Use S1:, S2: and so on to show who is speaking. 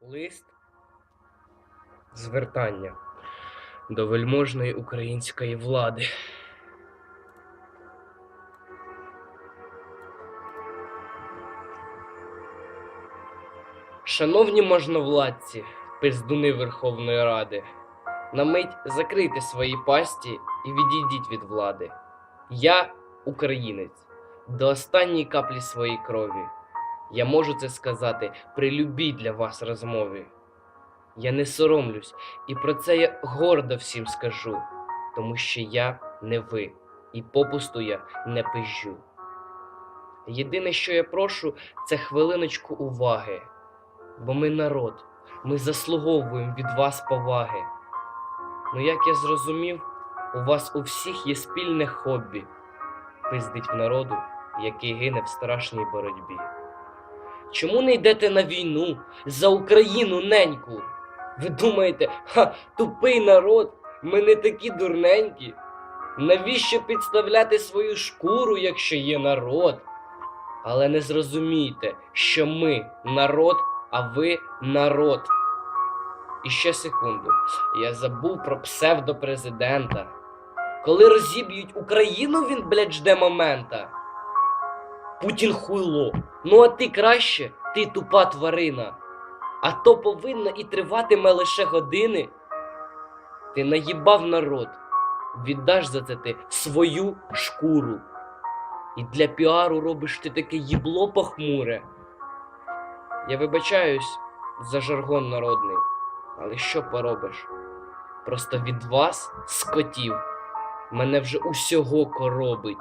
S1: Лист звертання до вельможної української влади. Шановні можновладці, пиздуни Верховної Ради, на мить закрийте свої пасті і відійдіть від влади. Я українець до останньої каплі своєї крові. Я можу це сказати при любій для вас розмові. Я не соромлюсь, і про це я гордо всім скажу, тому що я не ви, і попусту я не пижу. Єдине, що я прошу, це хвилиночку уваги, бо ми народ, ми заслуговуємо від вас поваги. Ну, як я зрозумів, у вас у всіх є спільне хобі пиздить в народу, який гине в страшній боротьбі. Чому не йдете на війну за Україну неньку? Ви думаєте, ха, тупий народ, ми не такі дурненькі. Навіщо підставляти свою шкуру, якщо є народ? Але не зрозумійте, що ми народ, а ви народ. І ще секунду, я забув про псевдопрезидента. Коли розіб'ють Україну, він, блядь, жде момента. Путін хуйло. Ну а ти краще, ти тупа тварина. А то повинно і триватиме лише години. Ти наїбав народ, віддаш за це ти свою шкуру. І для піару робиш ти таке їбло похмуре. Я вибачаюсь за жаргон народний, але що поробиш? Просто від вас, скотів, мене вже усього коробить.